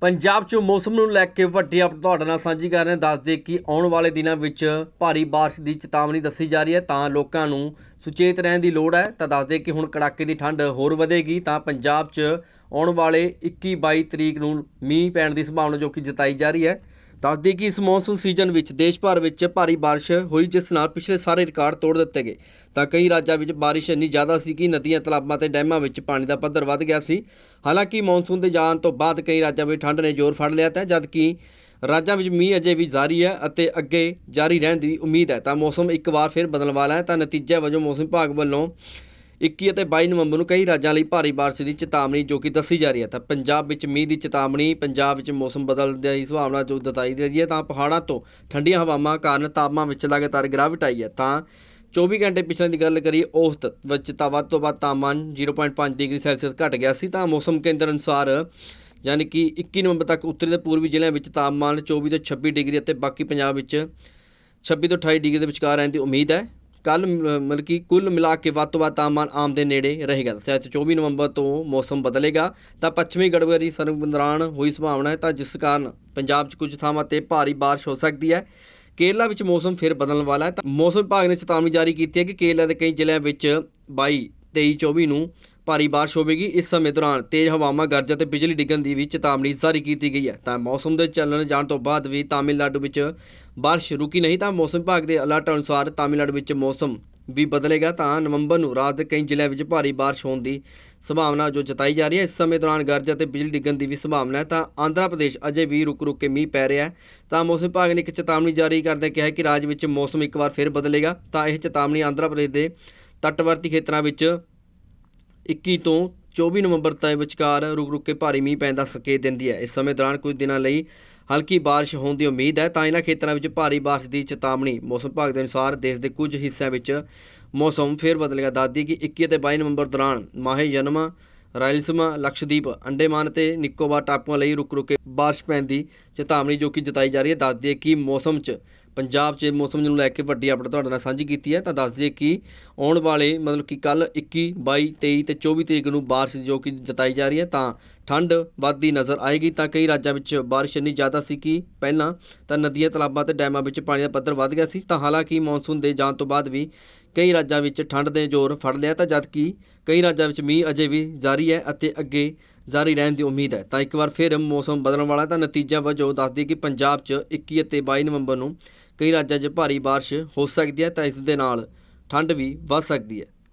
ਪੰਜਾਬ 'ਚ ਮੌਸਮ ਨੂੰ ਲੈ ਕੇ ਵੱਡੀ ਅਪਡੇਟ ਤੁਹਾਡੇ ਨਾਲ ਸਾਂਝੀ ਕਰ ਰਹੇ ਹਾਂ। ਦੱਸਦੇ ਕਿ ਆਉਣ ਵਾਲੇ ਦਿਨਾਂ ਵਿੱਚ ਭਾਰੀ ਬਾਰਿਸ਼ ਦੀ ਚੇਤਾਵਨੀ ਦੱਸੀ ਜਾ ਰਹੀ ਹੈ, ਤਾਂ ਲੋਕਾਂ ਨੂੰ ਸੁਚੇਤ ਰਹਿਣ ਦੀ ਲੋੜ ਹੈ। ਤਾਂ ਦੱਸਦੇ ਕਿ ਹੁਣ ਕੜਾਕੇ ਦੀ ਠੰਡ ਹੋਰ ਵਧੇਗੀ, ਤਾਂ ਪੰਜਾਬ 'ਚ ਆਉਣ ਵਾਲੇ 21 22 ਤਰੀਕ ਨੂੰ ਮੀਂਹ ਪੈਣ ਦੀ ਸੰਭਾਵਨਾ ਜੋ ਕਿ ਜਤਾਈ ਜਾ ਰਹੀ ਹੈ। ਦੱਸਦੀ ਕਿ ਇਸ ਮੌਨਸੂਨ ਸੀਜ਼ਨ ਵਿੱਚ ਦੇਸ਼ ਭਰ ਵਿੱਚ ਭਾਰੀ ਬਾਰਿਸ਼ ਹੋਈ, ਜਿਸ ਨਾਲ ਪਿਛਲੇ ਸਾਰੇ ਰਿਕਾਰਡ ਤੋੜ ਦਿੱਤੇ ਗਏ। ਤਾਂ ਕਈ ਰਾਜਾਂ ਵਿੱਚ ਬਾਰਿਸ਼ ਇੰਨੀ ਜ਼ਿਆਦਾ ਸੀ ਕਿ ਨਦੀਆਂ, ਤਲਾਬਾਂ ਤੇ ਡੈਮਾਂ ਵਿੱਚ ਪਾਣੀ ਦਾ ਪੱਧਰ ਵੱਧ ਗਿਆ ਸੀ। ਹਾਲਾਂਕਿ ਮੌਨਸੂਨ ਦੇ ਜਾਣ ਤੋਂ ਬਾਅਦ ਕਈ ਰਾਜਾਂ ਵਿੱਚ ਠੰਡ ਨੇ ਜ਼ੋਰ ਫੜ ਲਿਆ ਤਾਂ ਜਦਕਿ ਰਾਜਾਂ ਵਿੱਚ ਮੀਂਹ ਅਜੇ ਵੀ ਜਾਰੀ ਹੈ ਅਤੇ ਅੱਗੇ ਜਾਰੀ ਰਹਿਣ ਦੀ ਉਮੀਦ ਹੈ। ਤਾਂ ਮੌਸਮ ਇੱਕ ਵਾਰ ਫਿਰ ਬਦਲਣ ਵਾਲਾ ਹੈ। ਤਾਂ ਨਤੀਜੇ ਵਜੋਂ ਮੌਸਮ ਵਿਭਾਗ ਵੱਲੋਂ 21 ਅਤੇ 22 ਨਵੰਬਰ ਨੂੰ ਕਈ ਰਾਜਾਂ ਲਈ ਭਾਰੀ ਬਾਰਿਸ਼ ਦੀ ਚੇਤਾਵਨੀ ਜੋ ਕਿ ਦੱਸੀ ਜਾ ਰਹੀ ਹੈ। ਤਾਂ ਪੰਜਾਬ ਵਿੱਚ ਮੀਂਹ ਦੀ ਚੇਤਾਵਨੀ, ਪੰਜਾਬ ਵਿੱਚ ਮੌਸਮ ਬਦਲਣ ਦੀ ਸੰਭਾਵਨਾ ਜੋ ਦਤਾਈ ਦੇ ਰਹੀ ਹੈ, ਤਾਂ ਪਹਾੜਾਂ ਤੋਂ ਠੰਡੀਆਂ ਹਵਾਵਾਂ ਕਾਰਨ ਤਾਪਮਾਨ ਵਿੱਚ ਲਗਾਤਾਰ ਗਿਰਾਵਟ ਆਈ ਹੈ। ਤਾਂ 24 ਘੰਟੇ ਪਿਛਲੇ ਦੀ ਗੱਲ ਕਰੀਏ, ਔਸਤ ਵਿੱਚ ਤਾਂ ਵੱਧ ਤੋਂ ਵੱਧ ਤਾਪਮਾਨ 0.5 ਡਿਗਰੀ ਸੈਲਸੀਅਸ ਘਟ ਗਿਆ ਸੀ। ਤਾਂ ਮੌਸਮ ਕੇਂਦਰ ਅਨੁਸਾਰ ਯਾਨੀ ਕਿ 21 ਨਵੰਬਰ ਤੱਕ ਉੱਤਰੀ ਤੇ ਪੂਰਬੀ ਜ਼ਿਲ੍ਹਿਆਂ ਵਿੱਚ ਤਾਪਮਾਨ 24 ਤੋਂ 26 ਡਿਗਰੀ ਅਤੇ ਬਾਕੀ ਪੰਜਾਬ ਵਿੱਚ 26 ਤੋਂ 28 ਡਿਗਰੀ ਦੇ ਵਿਚਕਾਰ ਰਹਿਣ ਦੀ ਉਮੀਦ ਹੈ। ਕੱਲ ਮਤਲਬ ਕਿ ਕੁੱਲ ਮਿਲਾ ਕੇ ਵੱਧ ਤੋਂ ਵੱਧ ਤਾਪਮਾਨ ਆਮ ਦੇ ਨੇੜੇ ਰਹੇਗਾ। ਦੱਸਿਆ ਤੇ 24 ਨਵੰਬਰ ਤੋਂ ਮੌਸਮ ਬਦਲੇਗਾ। ਤਾਂ ਪੱਛਮੀ ਗੜਬੜੀ ਸਰੰਗ ਦੌਰਾਨ ਹੋਈ ਸੰਭਾਵਨਾ ਹੈ। ਤਾਂ ਜਿਸ ਕਾਰਨ ਪੰਜਾਬ 'ਚ ਕੁਝ ਥਾਵਾਂ ਤੇ ਭਾਰੀ ਬਾਰਿਸ਼ ਹੋ ਸਕਦੀ ਹੈ। ਕੇਰਲਾ ਵਿੱਚ ਮੌਸਮ ਫਿਰ ਬਦਲਣ ਵਾਲਾ ਹੈ। ਤਾਂ ਮੌਸਮ ਵਿਭਾਗ ਨੇ ਚੇਤਾਵਨੀ ਜਾਰੀ ਕੀਤੀ ਹੈ ਕਿ ਕੇਰਲਾ ਦੇ ਕਈ ਜ਼ਿਲ੍ਹਿਆਂ ਵਿੱਚ 22 23 24 ਨੂੰ ਭਾਰੀ ਬਾਰਿਸ਼ ਹੋਵੇਗੀ। ਇਸ ਸਮੇਂ ਦੌਰਾਨ ਤੇਜ਼ ਹਵਾਵਾਂ, ਗਰਜ ਅਤੇ ਬਿਜਲੀ ਡਿੱਗਣ ਦੀ ਵੀ ਚੇਤਾਵਨੀ ਜਾਰੀ ਕੀਤੀ ਗਈ ਹੈ। ਤਾਂ ਮੌਸਮ ਦੇ ਚੱਲਣ ਜਾਣ ਤੋਂ ਬਾਅਦ ਵੀ ਤਾਮਿਲਨਾਡੂ ਵਿੱਚ ਬਾਰਿਸ਼ ਰੁਕੀ ਨਹੀਂ, ਤਾਂ ਮੌਸਮ ਵਿਭਾਗ ਦੇ ਅਲਰਟ ਅਨੁਸਾਰ ਤਾਮਿਲਨਾਡੂ ਵਿੱਚ ਮੌਸਮ ਵੀ ਬਦਲੇਗਾ। ਤਾਂ ਨਵੰਬਰ ਨੂੰ ਰਾਜ ਦੇ ਕਈ ਜ਼ਿਲ੍ਹਿਆਂ ਵਿੱਚ ਭਾਰੀ ਬਾਰਿਸ਼ ਹੋਣ ਦੀ ਸੰਭਾਵਨਾ ਜੋ ਜਤਾਈ ਜਾ ਰਹੀ ਹੈ। ਇਸ ਸਮੇਂ ਦੌਰਾਨ ਗਰਜ ਅਤੇ ਬਿਜਲੀ ਡਿੱਗਣ ਦੀ ਵੀ ਸੰਭਾਵਨਾ ਹੈ। ਤਾਂ ਆਂਧਰਾ ਪ੍ਰਦੇਸ਼ ਅਜੇ ਵੀ ਰੁਕ ਰੁਕ ਕੇ ਮੀਂਹ ਪੈ ਰਿਹਾ ਹੈ। ਤਾਂ ਮੌਸਮ ਵਿਭਾਗ ਨੇ ਇੱਕ ਚੇਤਾਵਨੀ ਜਾਰੀ ਕਰਦੇ ਕਿਹਾ ਕਿ ਰਾਜ ਵਿੱਚ ਮੌਸਮ ਇੱਕ ਵਾਰ ਫਿਰ ਬਦਲੇਗਾ। ਤਾਂ ਇਹ ਚੇਤਾਵਨੀ ਆਂਧਰਾ ਪ੍ਰਦੇਸ਼ ਦੇ ਤੱਟਵਰਤੀ ਖੇਤਰਾਂ ਵਿੱਚ 21 ਤੋਂ 24 ਨਵੰਬਰ ਤੱਕ ਵਿਚਕਾਰ ਰੁਕ ਰੁਕ ਕੇ ਭਾਰੀ ਮੀਂਹ ਪੈਣ ਦਾ ਸੰਕੇਤ ਦਿੰਦੀ ਹੈ। ਇਸ ਸਮੇਂ ਦੌਰਾਨ ਕੁਝ ਦਿਨਾਂ ਲਈ ਹਲਕੀ ਬਾਰਿਸ਼ ਹੋਣ ਦੀ ਉਮੀਦ ਹੈ। ਤਾਂ ਇਹਨਾਂ ਖੇਤਰਾਂ ਵਿੱਚ ਭਾਰੀ ਬਾਰਿਸ਼ ਦੀ ਚੇਤਾਵਨੀ। ਮੌਸਮ ਵਿਭਾਗ ਦੇ ਅਨੁਸਾਰ ਦੇਸ਼ ਦੇ ਕੁਝ ਹਿੱਸਿਆਂ ਵਿੱਚ ਮੌਸਮ ਫੇਰ ਬਦਲੇਗਾ ਦਾਦੀ ਕਿ 21 ਅਤੇ 22 ਨਵੰਬਰ ਦੌਰਾਨ ਮਾਹੇ ਜਨਮ ਰਾਇਲਸੀਮਾ, ਲਕਸ਼ਦੀਪ, ਅੰਡੇਮਾਨ ਤੇ ਨਿਕੋਬਾਰ ਟਾਪੂਆਂ ਲਈ ਰੁਕ ਰੁਕ ਕੇ ਬਾਰਿਸ਼ ਪੈਣ ਦੀ ਚੇਤਾਵਨੀ ਜੋ ਕਿ ਜਤਾਈ ਜਾ ਰਹੀ ਹੈ। ਦੱਸਦੀ ਹੈ ਕਿ ਮੌਸਮ 'ਚ ਪੰਜਾਬ 'ਚ ਮੌਸਮ ਨੂੰ ਲੈ ਕੇ ਵੱਡੀ ਅਪਡੇਟ ਤੁਹਾਡੇ ਨਾਲ ਸਾਂਝੀ ਕੀਤੀ ਹੈ, ਤਾਂ ਦੱਸ ਦਈਏ ਕਿ ਆਉਣ ਵਾਲੇ ਮਤਲਬ ਕਿ ਕੱਲ 21 22 23 ਤੇ 24 ਤਰੀਕ ਨੂੰ ਬਾਰਿਸ਼ ਜੋ ਕਿ ਜਤਾਈ ਜਾ ਰਹੀ ਹੈ, ਤਾਂ ਠੰਡ ਵੱਧਦੀ ਨਜ਼ਰ ਆਏਗੀ, ਤਾਂ ਕਈ ਰਾਜਾਂ ਵਿੱਚ ਬਾਰਿਸ਼ ਇੰਨੀ ਜ਼ਿਆਦਾ ਸੀ ਕਿ ਪਹਿਲਾਂ ਤਾਂ ਨਦੀਆਂ, ਤਲਾਬਾਂ ਤੇ ਡੈਮਾਂ ਵਿੱਚ ਪਾਣੀ ਦਾ ਪੱਧਰ ਵੱਧ ਗਿਆ ਸੀ, ਤਾਂ ਹਾਲਾਂਕਿ ਮੌਨਸੂਨ ਦੇ ਜਾਣ ਤੋਂ ਬਾਅਦ ਵੀ ਕਈ ਰਾਜਾਂ ਵਿੱਚ ਠੰਡ ਨੇ ਜ਼ੋਰ ਫੜ ਲਿਆ, ਤਾਂ ਜਦਕਿ ਕਈ ਰਾਜਾਂ ਵਿੱਚ ਮੀਂਹ ਅਜੇ ਵੀ ਜਾਰੀ ਹੈ ਅਤੇ ਅੱਗੇ ਜਾਰੀ ਰਹਿਣ ਦੀ ਉਮੀਦ ਹੈ। ਤਾਂ ਇੱਕ ਵਾਰ ਫਿਰ ਮੌਸਮ ਬਦਲਣ ਵਾਲਾ ਤਾਂ ਨਤੀਜਾ ਵਜੋਂ ਦੱਸਦੀ ਕਿ ਪੰਜਾਬ 'ਚ 21 ਅਤੇ 22 ਨਵੰਬਰ ਨੂੰ ਕਈ ਰਾਜਾਂ 'ਚ ਭਾਰੀ ਬਾਰਿਸ਼ ਹੋ ਸਕਦੀ ਹੈ ਤਾਂ ਇਸ ਦੇ ਨਾਲ ਠੰਡ ਵੀ ਵੱਧ ਸਕਦੀ ਹੈ।